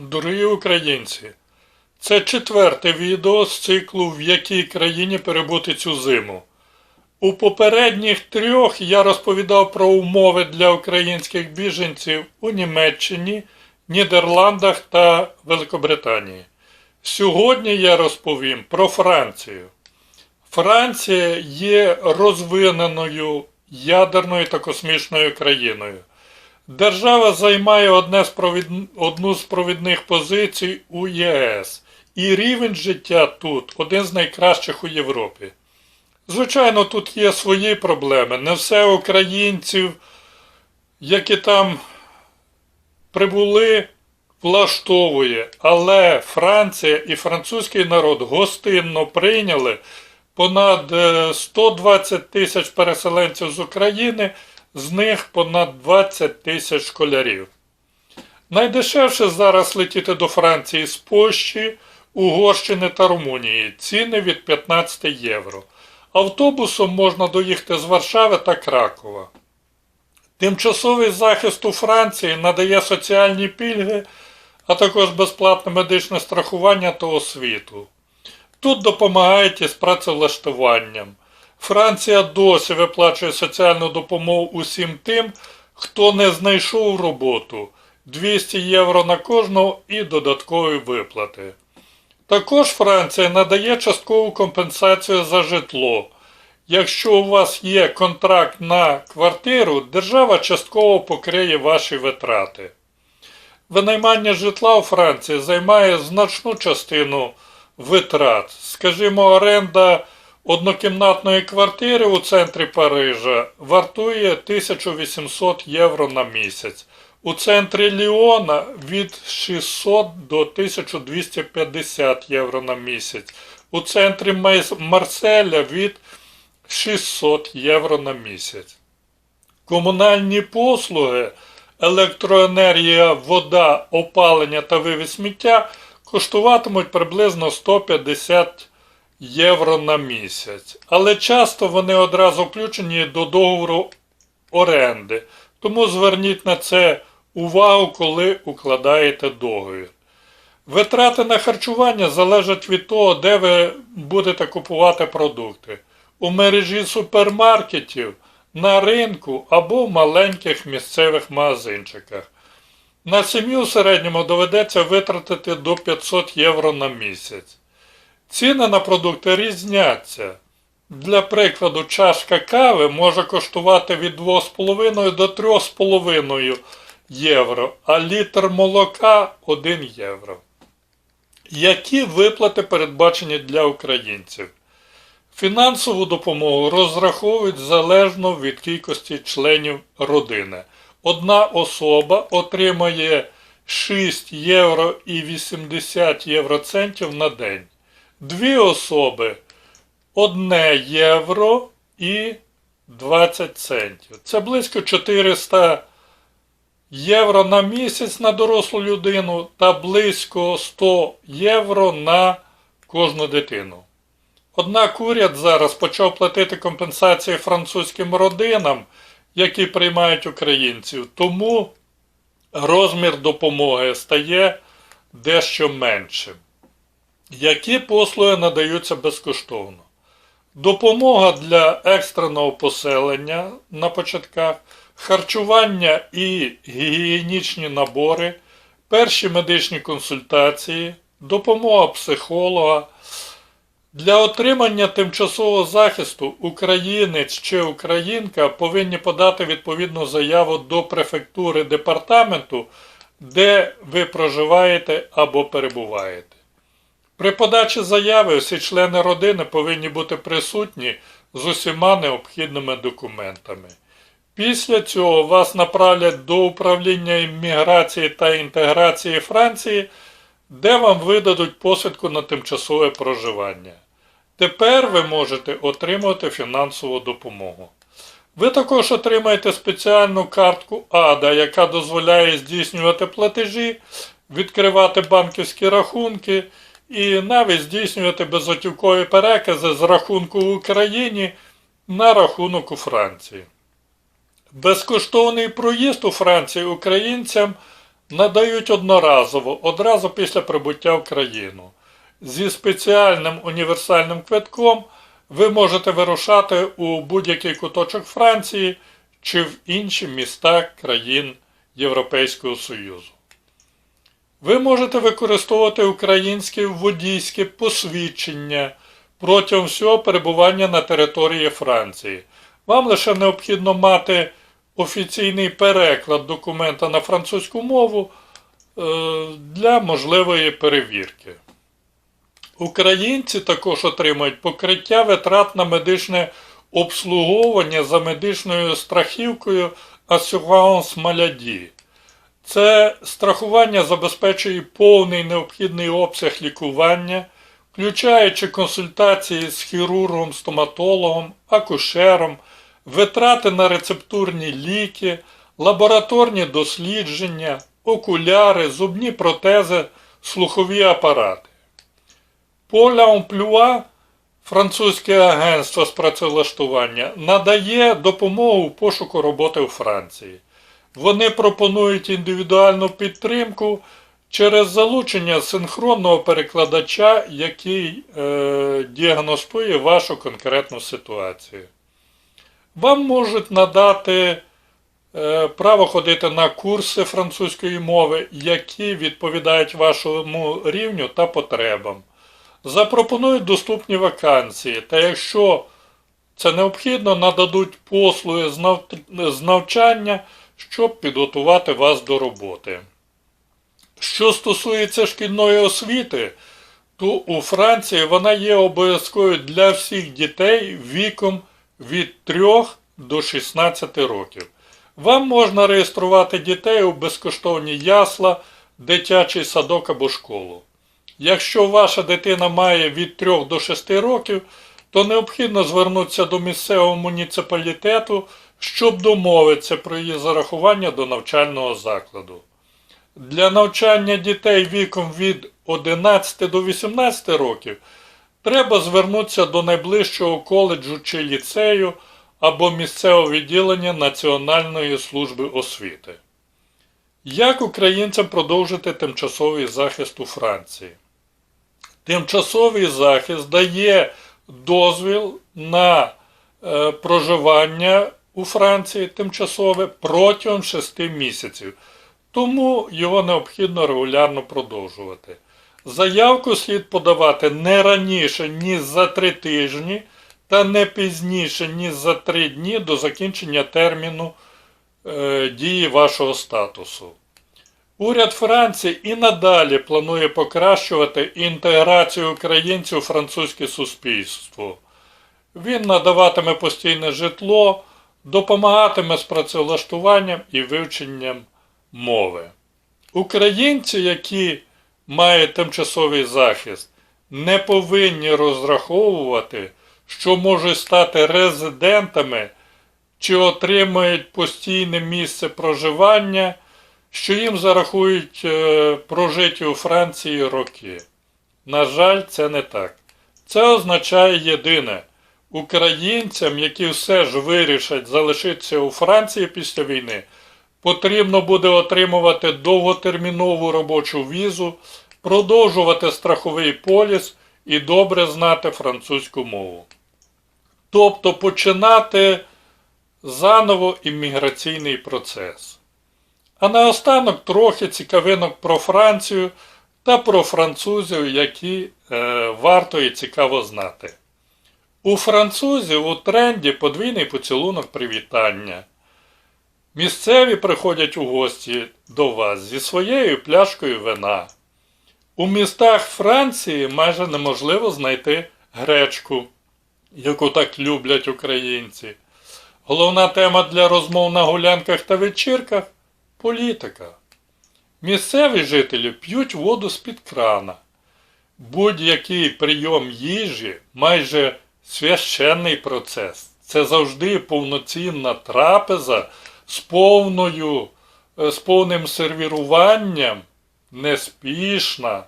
Дорогі українці, це четверте відео з циклу В якій країні перебути цю зиму. У попередніх трьох я розповідав про умови для українських біженців у Німеччині, Нідерландах та Великобританії. Сьогодні я розповім про Францію. Франція є розвиненою ядерною та космічною країною. Держава займає одне з провід- одну з провідних позицій у ЄС, і рівень життя тут один з найкращих у Європі. Звичайно, тут є свої проблеми. Не все українців, які там прибули, влаштовує, але Франція і французький народ гостинно прийняли понад е, 120 тисяч переселенців з України, з них понад 20 тисяч школярів. Найдешевше зараз летіти до Франції з Польщі, Угорщини та Румунії. Ціни від 15 євро. Автобусом можна доїхати з Варшави та Кракова. Тимчасовий захист у Франції надає соціальні пільги, а також безплатне медичне страхування та освіту. Тут допомагають із працевлаштуванням. Франція досі виплачує соціальну допомогу усім тим, хто не знайшов роботу 200 євро на кожного і додаткові виплати. Також Франція надає часткову компенсацію за житло. Якщо у вас є контракт на квартиру, держава частково покриє ваші витрати. Винаймання житла у Франції займає значну частину витрат. Скажімо, оренда однокімнатної квартири у центрі Парижа вартує 1800 євро на місяць. У центрі Ліона від 600 до 1250 євро на місяць. У центрі Марселя від 600 євро на місяць. Комунальні послуги, електроенергія, вода, опалення та вивіз сміття коштуватимуть приблизно 150 євро на місяць. Але часто вони одразу включені до договору оренди. Тому зверніть на це увагу, коли укладаєте договір. Витрати на харчування залежать від того, де ви будете купувати продукти. У мережі супермаркетів, на ринку або в маленьких місцевих магазинчиках. На сім'ю в середньому доведеться витратити до 500 євро на місяць. Ціни на продукти різняться. Для прикладу, чашка кави може коштувати від 2,5 до 3,5 євро, а літр молока 1 євро. Які виплати передбачені для українців? Фінансову допомогу розраховують залежно від кількості членів родини. Одна особа отримає 6 євро і 80 євроцентів на день. Дві особи 1 євро і 20 центів. Це близько 400 євро на місяць на дорослу людину та близько 100 євро на кожну дитину. Однак уряд зараз почав платити компенсації французьким родинам, які приймають українців, тому розмір допомоги стає дещо меншим. Які послуги надаються безкоштовно? Допомога для екстреного поселення на початках, харчування і гігієнічні набори, перші медичні консультації, допомога психолога. Для отримання тимчасового захисту українець чи українка повинні подати відповідну заяву до префектури департаменту, де ви проживаєте або перебуваєте. При подачі заяви всі члени родини повинні бути присутні з усіма необхідними документами. Після цього вас направлять до управління імміграції та інтеграції Франції, де вам видадуть посвідку на тимчасове проживання. Тепер ви можете отримувати фінансову допомогу. Ви також отримаєте спеціальну картку АДА, яка дозволяє здійснювати платежі, відкривати банківські рахунки і навіть здійснювати безготівкові перекази з рахунку в Україні на рахунок у Франції. Безкоштовний проїзд у Франції українцям надають одноразово, одразу після прибуття в країну. Зі спеціальним універсальним квитком ви можете вирушати у будь-який куточок Франції чи в інші міста країн Європейського Союзу. Ви можете використовувати українське водійське посвідчення протягом всього перебування на території Франції. Вам лише необхідно мати офіційний переклад документа на французьку мову е, для можливої перевірки. Українці також отримують покриття витрат на медичне обслуговування за медичною страхівкою Assurance Maladie. Це страхування забезпечує повний необхідний обсяг лікування, включаючи консультації з хірургом, стоматологом, акушером, витрати на рецептурні ліки, лабораторні дослідження, окуляри, зубні протези, слухові апарати. Поля Emploi, французьке агентство з працевлаштування, надає допомогу пошуку роботи у Франції. Вони пропонують індивідуальну підтримку через залучення синхронного перекладача, який е, діагностує вашу конкретну ситуацію. Вам можуть надати е, право ходити на курси французької мови, які відповідають вашому рівню та потребам. Запропонують доступні вакансії, та якщо це необхідно, нададуть послуги з навчання, щоб підготувати вас до роботи. Що стосується шкільної освіти, то у Франції вона є обов'язковою для всіх дітей віком від 3 до 16 років. Вам можна реєструвати дітей у безкоштовні ясла, дитячий садок або школу. Якщо ваша дитина має від 3 до 6 років, то необхідно звернутися до місцевого муніципалітету, щоб домовитися про її зарахування до навчального закладу. Для навчання дітей віком від 11 до 18 років треба звернутися до найближчого коледжу чи ліцею або місцевого відділення Національної служби освіти. Як українцям продовжити тимчасовий захист у Франції? Тимчасовий захист дає дозвіл на е, проживання у Франції тимчасове протягом 6 місяців, тому його необхідно регулярно продовжувати. Заявку слід подавати не раніше, ніж за 3 тижні, та не пізніше, ніж за 3 дні до закінчення терміну е, дії вашого статусу. Уряд Франції і надалі планує покращувати інтеграцію українців у французьке суспільство. Він надаватиме постійне житло, допомагатиме з працевлаштуванням і вивченням мови. Українці, які мають тимчасовий захист, не повинні розраховувати, що можуть стати резидентами чи отримають постійне місце проживання, що їм зарахують е, прожиті у Франції роки. На жаль, це не так. Це означає єдине. Українцям, які все ж вирішать залишитися у Франції після війни, потрібно буде отримувати довготермінову робочу візу, продовжувати страховий поліс і добре знати французьку мову. Тобто починати заново імміграційний процес. А наостанок трохи цікавинок про Францію та про французів, які е, варто і цікаво знати. У французів у тренді подвійний поцілунок привітання. Місцеві приходять у гості до вас зі своєю пляшкою вина. У містах Франції майже неможливо знайти гречку, яку так люблять українці. Головна тема для розмов на гулянках та вечірках політика. Місцеві жителі п'ють воду з-під крана. Будь-який прийом їжі майже священний процес. Це завжди повноцінна трапеза з повною, е, з повним сервіруванням, неспішна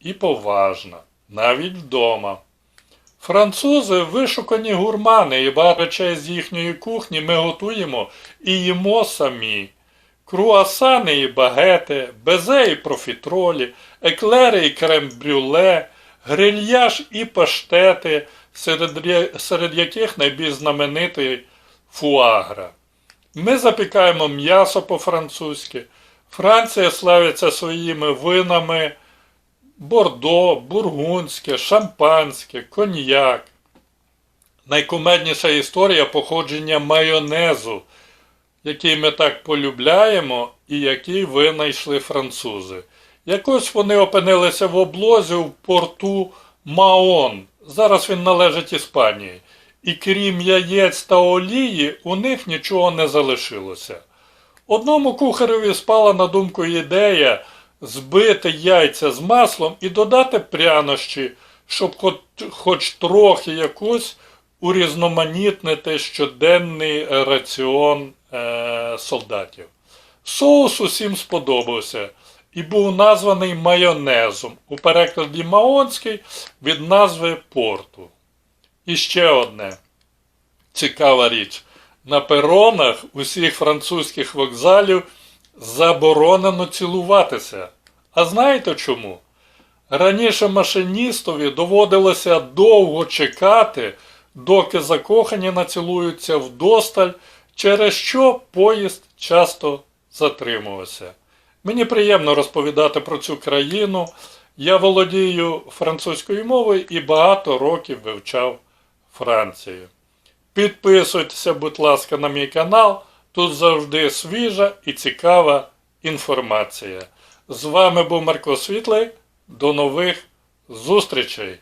і поважна, навіть вдома. Французи вишукані гурмани, і багато речей з їхньої кухні ми готуємо і їмо самі. круасани і багети, безе і профітролі, еклери і крем-брюле, грильяж і паштети, серед, яких найбільш знаменитий фуагра. Ми запікаємо м'ясо по-французьки. Франція славиться своїми винами бордо, бургундське, шампанське, коньяк. Найкумедніша історія походження майонезу, який ми так полюбляємо і який винайшли французи. Якось вони опинилися в облозі в порту Маон. Зараз він належить Іспанії. І крім яєць та олії, у них нічого не залишилося. Одному кухареві спала на думку ідея збити яйця з маслом і додати прянощі, щоб хоч, трохи якусь урізноманітнити щоденний раціон е, солдатів. Соус усім сподобався і був названий майонезом у перекладі маонський від назви порту. І ще одне цікава річ. На перонах усіх французьких вокзалів заборонено цілуватися. А знаєте чому? Раніше машиністові доводилося довго чекати, доки закохані націлуються вдосталь, через що поїзд часто затримувався. Мені приємно розповідати про цю країну. Я володію французькою мовою і багато років вивчав Францію. Підписуйтеся, будь ласка, на мій канал. Тут завжди свіжа і цікава інформація. З вами був Марко Світлий. До нових зустрічей!